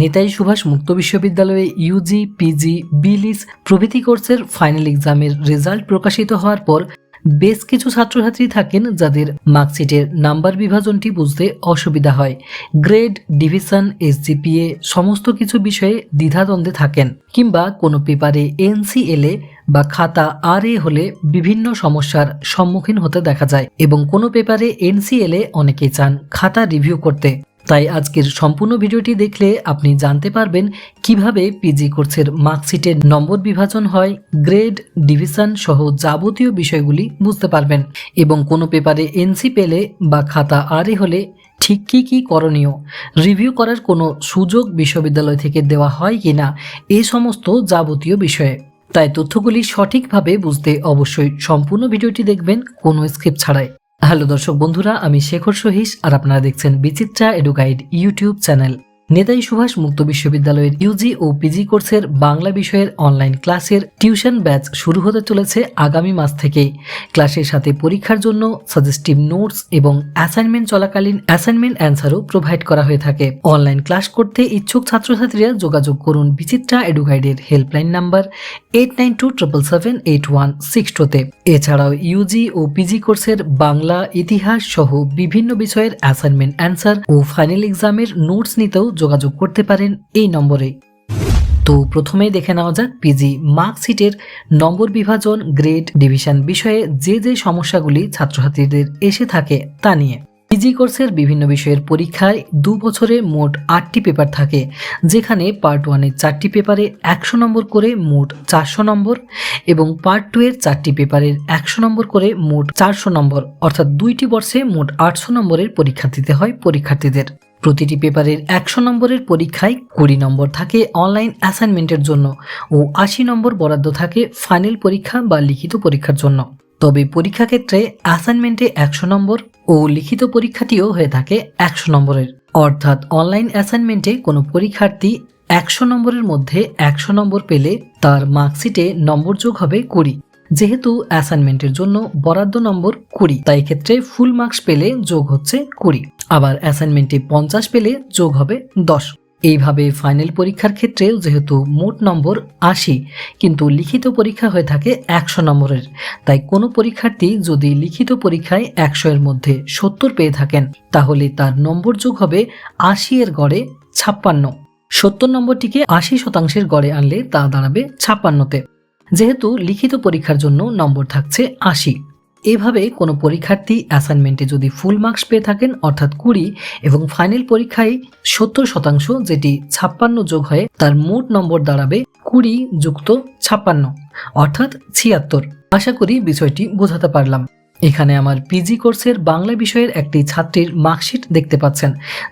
নেতাজি সুভাষ মুক্ত বিশ্ববিদ্যালয়ে Yuji PG বিলিস প্রভৃতি কোর্সের ফাইনাল এক্সামের রেজাল্ট প্রকাশিত হওয়ার পর বেশ কিছু ছাত্রছাত্রী থাকেন যাদের মার্কশিটের নাম্বার বিভাজনটি বুঝতে অসুবিধা হয়। গ্রেড, ডিভিশন এসজিপিএ সমস্ত কিছু বিষয়ে দ্বিধাদ্বন্দ্বে থাকেন কিংবা কোনো পেপারে এনসিএলএ বা খাতা আর এ হলে বিভিন্ন সমস্যার সম্মুখীন হতে দেখা যায় এবং কোনো পেপারে এনসিএলএ অনেকেই চান খাতা রিভিউ করতে। তাই আজকের সম্পূর্ণ ভিডিওটি দেখলে আপনি জানতে পারবেন কীভাবে পিজি কোর্সের মার্কশিটের নম্বর বিভাজন হয়, গ্রেড, ডিভিশন সহ যাবতীয় বিষয়গুলি বুঝতে পারবেন এবং কোনো পেপারে এনসি পেলে বা খাতা আর এ হলে ঠিক কী কী করণীয়, রিভিউ করার কোনো সুযোগ বিশ্ববিদ্যালয় থেকে দেওয়া হয় কি না এই সমস্ত যাবতীয় বিষয়ে। তাই তথ্যগুলি সঠিকভাবে বুঝতে অবশ্যই সম্পূর্ণ ভিডিওটি দেখবেন, কোনো স্ক্রিপ্ট ছাড়াই। হ্যালো দর্শক বন্ধুরা আমি শেখর সহিস আর আপনারা দেখছেন Bichitra Eduguide YouTube channel. Netaji Subhas মুক্ত বিশ্ববিদ্যালয়ের ইউজি ও পিজি কোর্সের বাংলা বিষয়ের অনলাইন ক্লাসের টিউশন ব্যাচ শুরু হতে চলেছে আগামী মাস থেকে ক্লাসের সাথে পরীক্ষার জন্য সাজেস্টিভ নোটস এবং অ্যাসাইনমেন্ট চলাকালীন অ্যাসাইনমেন্ট অ্যান্সারও প্রোভাইড করা হয়ে থাকে। অনলাইন ক্লাস করতে ইচ্ছুক ছাত্রছাত্রীরা যোগাযোগ করুন Bichitra এডুগাইডের helpline number eight nine two triple seven eight one six টুতে এছাড়াও ইউজি ও পিজি কোর্সের বাংলা, ইতিহাস সহ বিভিন্ন বিষয়ের অ্যাসাইনমেন্ট অ্যান্সার ও ফাইনাল এক্সামের নোটস নিতেও যোগাযোগ করতে পারেন এই নম্বরে। তো প্রথমেই দেখে নেওয়া যাক পিজি মার্কশিটের নম্বর বিভাজন গ্রেড ডিভিশন বিষয়ে যে যে সমস্যাগুলি ছাত্রছাত্রীদের এসে থাকে তা নিয়ে। পিজি কোর্সের বিভিন্ন বিষয়ের পরীক্ষায় দু বছরে মোট আটটি পেপার থাকে, যেখানে পার্ট ওয়ানের চারটি পেপারে একশো নম্বর করে মোট চারশো নম্বর এবং পার্ট টু এর চারটি পেপারের একশো নম্বর করে মোট চারশো নম্বর, অর্থাৎ দুইটি বর্ষে মোট আটশো নম্বরের পরীক্ষা দিতে হয় পরীক্ষার্থীদের। প্রতিটি পেপারের একশো নম্বরের পরীক্ষায় কুড়ি নম্বর থাকে অনলাইন অ্যাসাইনমেন্টের জন্য ও আশি নম্বর বরাদ্দ থাকে ফাইনাল পরীক্ষা বা লিখিত পরীক্ষার জন্য। তবে পরীক্ষা ক্ষেত্রে অ্যাসাইনমেন্টে একশো নম্বর ও লিখিত পরীক্ষাটিও হয়ে থাকে একশো নম্বরের। অর্থাৎ অনলাইন অ্যাসাইনমেন্টে কোনো পরীক্ষার্থী একশো নম্বরের মধ্যে একশো নম্বর পেলে তার মার্কশিটে নম্বর যোগ হবে কুড়ি। যেহেতু অ্যাসাইনমেন্টের জন্য বরাদ্দ নম্বর কুড়ি, তাই ক্ষেত্রে ফুল মার্কস পেলে যোগ হচ্ছে কুড়ি। আবার অ্যাসাইনমেন্টে পঞ্চাশ পেলে যোগ হবে দশ। এইভাবে ফাইনাল পরীক্ষার ক্ষেত্রেও যেহেতু মোট নম্বর আশি, কিন্তু লিখিত পরীক্ষা হয়ে থাকে একশো নম্বরের। তাই কোনো পরীক্ষার্থী যদি লিখিত পরীক্ষায় একশো এর মধ্যে সত্তর পেয়ে থাকেন, তাহলে তার নম্বর যোগ হবে আশি এর গড়ে ছাপ্পান্ন। সত্তর নম্বরটিকে আশি শতাংশের গড়ে আনলে তা দাঁড়াবে ছাপ্পান্নতে। যেহেতু লিখিত পরীক্ষার জন্য নম্বর থাকছে আশি। এভাবে কোনো পরীক্ষার্থী অ্যাসাইনমেন্টে যদি ফুল মার্কস পেয়ে থাকেন, অর্থাৎ কুড়ি, এবং ফাইনাল পরীক্ষায় সত্তর শতাংশ, যেটি ছাপ্পান্ন যোগ হয়ে, তার মোট নম্বর দাঁড়াবে কুড়ি যুক্ত ছাপ্পান্ন, অর্থাৎ ছিয়াত্তর। আশা করি বিষয়টি বোঝাতে পারলাম। এখানে আমার পিজি কোর্সের বাংলা বিষয়ের একটি ছাত্রীর মার্কশিট দেখতে পাচ্ছেন,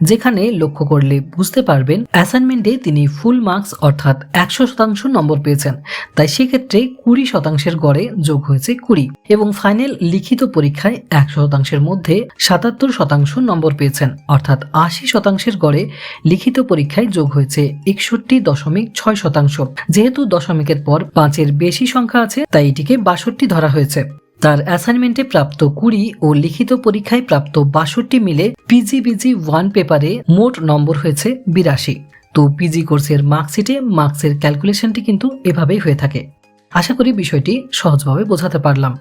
যেখানে লক্ষ্য করলে বুঝতে পারবেন অ্যাসাইনমেন্টে তিনি ফুল মার্কস অর্থাৎ একশো শতাংশ নম্বর পেয়েছেন। তাই সেক্ষেত্রে কুড়ি শতাংশের গড়ে যোগ হয়েছে কুড়ি এবং ফাইনাল লিখিত পরীক্ষায় একশো শতাংশের মধ্যে সাতাত্তর শতাংশ নম্বর পেয়েছেন, অর্থাৎ আশি শতাংশের গড়ে লিখিত পরীক্ষায় যোগ হয়েছে একষট্টি দশমিক ছয় শতাংশ। যেহেতু দশমিকের পর পাঁচের বেশি সংখ্যা আছে, তাই এটিকে বাষট্টি ধরা হয়েছে। তার অ্যাসাইনমেন্টে প্রাপ্ত কুড়ি ও লিখিত পরীক্ষায় প্রাপ্ত বাষট্টি মিলে পিজিবিজি ওয়ান পেপারে মোট নম্বর হয়েছে বিরাশি। তো পিজি কোর্সের মার্কশিটে মার্কসের ক্যালকুলেশনটি কিন্তু এভাবেই হয়ে থাকে। আশা করি বিষয়টি সহজভাবে বোঝাতে পারলাম।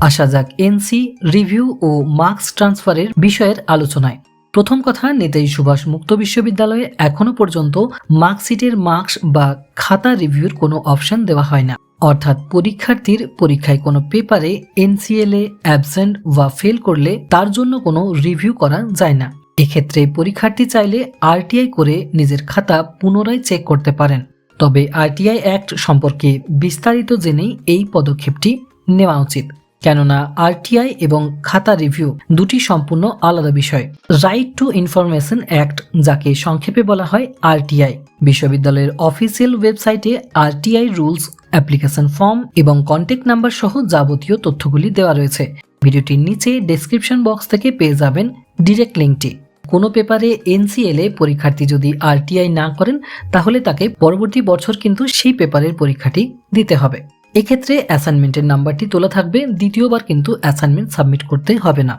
আসা যাক এনসি রিভিউ ও মার্কস ট্রান্সফারের বিষয়ের আলোচনায়। প্রথম কথা নেতাজি সুভাষ মুক্ত বিশ্ববিদ্যালয়ে এখনও পর্যন্ত মার্কশিটের মার্কস বা খাতা রিভিউর কোনো অপশন দেওয়া হয় না। অর্থাৎ পরীক্ষার্থীর পরীক্ষায় কোনো পেপারে এনসিএলএ অ্যাবসেন্ট বা ফেল করলে তার জন্য কোনো রিভিউ করা যায় না। এক্ষেত্রে পরীক্ষার্থী চাইলে আরটিআই করে নিজের খাতা পুনরায় চেক করতে পারেন। তবে আরটিআই অ্যাক্ট সম্পর্কে বিস্তারিত জেনেই এই পদক্ষেপটি নেওয়া উচিত। কেননা আরটিআই এবং খাতা রিভিউ দুটি সম্পূর্ণ আলাদা বিষয়। রাইট টু ইনফরমেশন অ্যাক্ট যাকে সংক্ষেপে বলা হয় আরটিআই বিশ্ববিদ্যালয়ের অফিসিয়াল ওয়েবসাইটে আরটিআই রুলস অ্যাপ্লিকেশন ফর্ম এবং কন্ট্যাক্ট নাম্বার সহ যাবতীয় তথ্যগুলি দেওয়া রয়েছে। ভিডিওটির নিচে ডেসক্রিপশন বক্স থেকে পেয়ে যাবেন ডিরেক্ট লিঙ্কটি কোনো পেপারে এনসিএলএ পরীক্ষার্থী যদি আরটিআই না করেন, তাহলে তাকে পরবর্তী বছর কিন্তু সেই পেপারের পরীক্ষাটি দিতে হবে। এক্ষেত্রে অ্যাসাইনমেন্টের নাম্বারটি তোলা থাকবে, দ্বিতীয়বার কিন্তু অ্যাসাইনমেন্ট সাবমিট করতে হবে না।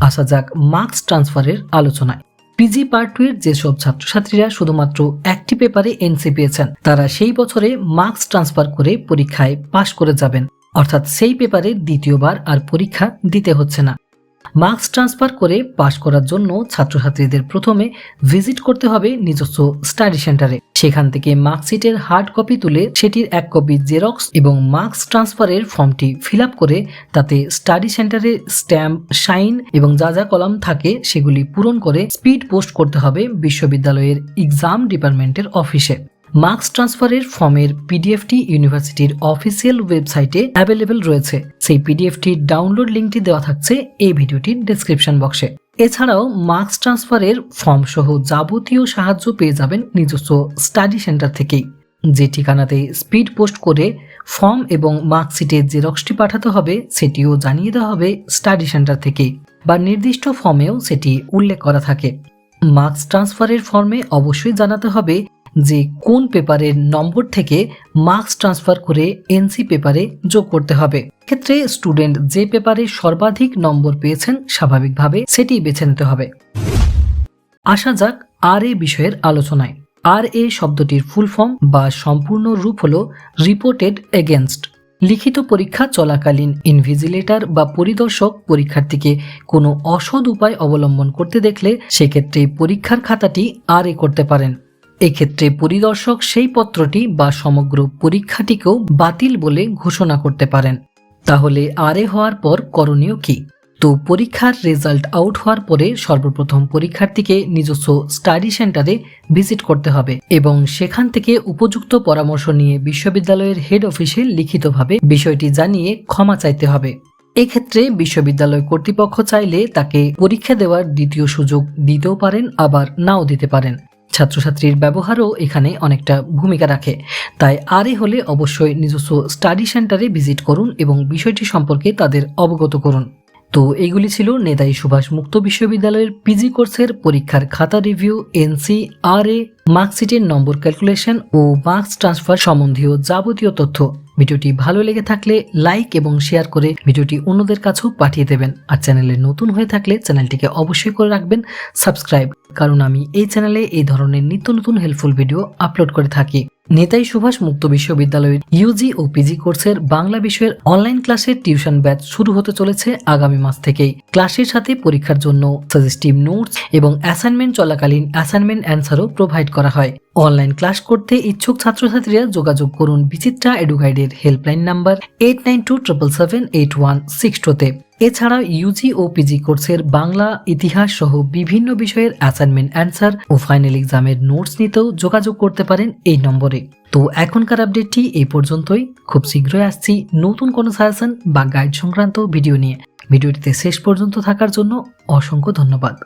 আসা যাক মার্কস ট্রান্সফারের আলোচনায়। পিজি পার্ট টু এর যেসব ছাত্রছাত্রীরা শুধুমাত্র একটি পেপারে এনসি পেয়েছেন, তারা সেই বছরে মার্কস ট্রান্সফার করে পরীক্ষায় পাশ করে যাবেন। অর্থাৎ সেই পেপারে দ্বিতীয়বার আর পরীক্ষা দিতে হচ্ছে না। মার্কস ট্রান্সফার করে পাশ করার জন্য ছাত্রছাত্রীদের প্রথমে ভিজিট করতে হবে নিজস্ব স্টাডি সেন্টারে। সেখান থেকে মার্কশিটের হার্ড কপি তুলে সেটির এক কপি জেরক্স এবং মার্কস ট্রান্সফারের ফর্মটি ফিল করে তাতে স্টাডি সেন্টারে স্ট্যাম্প, সাইন এবং যা যা কলাম থাকে সেগুলি পূরণ করে স্পিড পোস্ট করতে হবে বিশ্ববিদ্যালয়ের এক্সাম ডিপার্টমেন্টের অফিসে। মার্কস ট্রান্সফারের ফর্মের পিডিএফটি ইউনিভার্সিটির অফিসিয়াল ওয়েবসাইটে অ্যাভেলেবেল রয়েছে। সেই পিডিএফটির ডাউনলোড লিঙ্কটি দেওয়া থাকছে এই ভিডিওটির ডেসক্রিপশন বক্সে। এছাড়াও মার্কস ট্রান্সফারের ফর্ম সহ যাবতীয় সাহায্য পেয়ে যাবেন নিজস্ব স্টাডি সেন্টার থেকেই। যে ঠিকানাতে স্পিড পোস্ট করে ফর্ম এবং মার্কশিটের জেরক্সটি পাঠাতে হবে, সেটিও জানিয়ে দেওয়া হবে স্টাডি সেন্টার থেকেই বা নির্দিষ্ট ফর্মেও সেটি উল্লেখ করা থাকে। মার্কস ট্রান্সফারের ফর্মে অবশ্যই জানাতে হবে যে কোন পেপারের নম্বর থেকে মার্কস ট্রান্সফার করে এনসি পেপারে যোগ করতে হবে। ক্ষেত্রে স্টুডেন্ট যে পেপারে সর্বাধিক নম্বর পেয়েছেন স্বাভাবিকভাবে সেটি বেছে নিতে হবে। আসা যাক আর এ বিষয়ের আলোচনায়। আর এ শব্দটির ফুল ফর্ম বা সম্পূর্ণ রূপ হল রিপোর্টেড এগেনস্ট। লিখিত পরীক্ষা চলাকালীন ইনভিজিলেটর বা পরিদর্শক পরীক্ষার্থীকে কোনো অসৎ উপায় অবলম্বন করতে দেখলে সেক্ষেত্রে পরীক্ষার খাতাটি আর এ করতে পারেন। এক্ষেত্রে পরিদর্শক সেই পত্রটি বা সমগ্র পরীক্ষাটিকেও বাতিল বলে ঘোষণা করতে পারেন। তাহলে আরে হওয়ার পর করণীয় কি? তো পরীক্ষার রেজাল্ট আউট হওয়ার পরে সর্বপ্রথম পরীক্ষার্থীকে নিজস্ব স্টাডি সেন্টারে ভিজিট করতে হবে এবং সেখান থেকে উপযুক্ত পরামর্শ নিয়ে বিশ্ববিদ্যালয়ের হেড অফিসে লিখিতভাবে বিষয়টি জানিয়ে ক্ষমা চাইতে হবে। এক্ষেত্রে বিশ্ববিদ্যালয় কর্তৃপক্ষ চাইলে তাকে পরীক্ষা দেওয়ার দ্বিতীয় সুযোগ দিতেও পারেন, আবার নাও দিতে পারেন। ছাত্রছাত্রীর ব্যবহারও এখানে অনেকটা ভূমিকা রাখে। তাই আরে হলে অবশ্যই নিজস্ব স্টাডি সেন্টারে ভিজিট করুন এবং বিষয়টি সম্পর্কে তাদের অবগত করুন। তো এইগুলি ছিল নেতাই সুভাষ মুক্ত বিশ্ববিদ্যালয়ের পিজি কোর্সের পরীক্ষার খাতা রিভিউ, এনসি আর এ মার্কশিটের নম্বর ক্যালকুলেশন ও মার্কস ট্রান্সফার সম্বন্ধীয় যাবতীয় তথ্য। ভিডিওটি ভালো লেগে থাকলে লাইক এবং শেয়ার করে ভিডিওটি অন্যদের কাছেও পাঠিয়ে দেবেন। আর চ্যানেলে নতুন হয়ে থাকলে চ্যানেলটিকে অবশ্যই করে রাখবেন, সাবস্ক্রাইব। কারণ আমি এই চ্যানেলে এই ধরনের নিত্য নতুন হেল্পফুল ভিডিও আপলোড করে থাকি। নেতাই সুভাষ মুক্ত বিশ্ববিদ্যালয়ের ইউজি ও পিজি কোর্সের বাংলা বিষয়ের অনলাইন ক্লাসের টিউশন ব্যাচ শুরু হতে চলেছে আগামী মাস থেকেই। ক্লাসের সাথে পরীক্ষার জন্য সাজেস্টিভ নোটস এবং অ্যাসাইনমেন্ট চলাকালীন অ্যাসাইনমেন্ট অ্যান্সারও প্রোভাইড করা হয়। অনলাইন ক্লাস করতে ইচ্ছুক ছাত্রছাত্রীরা যোগাযোগ করুন Bichitra এডুগাইডের helpline number eight nine two triple seven eight one six টুতে এছাড়া ইউজি ও পিজি কোর্সের বাংলা, ইতিহাস সহ বিভিন্ন বিষয়ের অ্যাসাইনমেন্ট অ্যান্সার ও ফাইনাল এক্সামের নোটস নিতেও যোগাযোগ করতে পারেন এই নম্বরে। তো এখনকার আপডেটটি এই পর্যন্তই। খুব শীঘ্রই আসছি নতুন কোনো সাজেশন বা গাইড সংক্রান্ত ভিডিও নিয়ে। ভিডিওটিতে শেষ পর্যন্ত থাকার জন্য অসংখ্য ধন্যবাদ।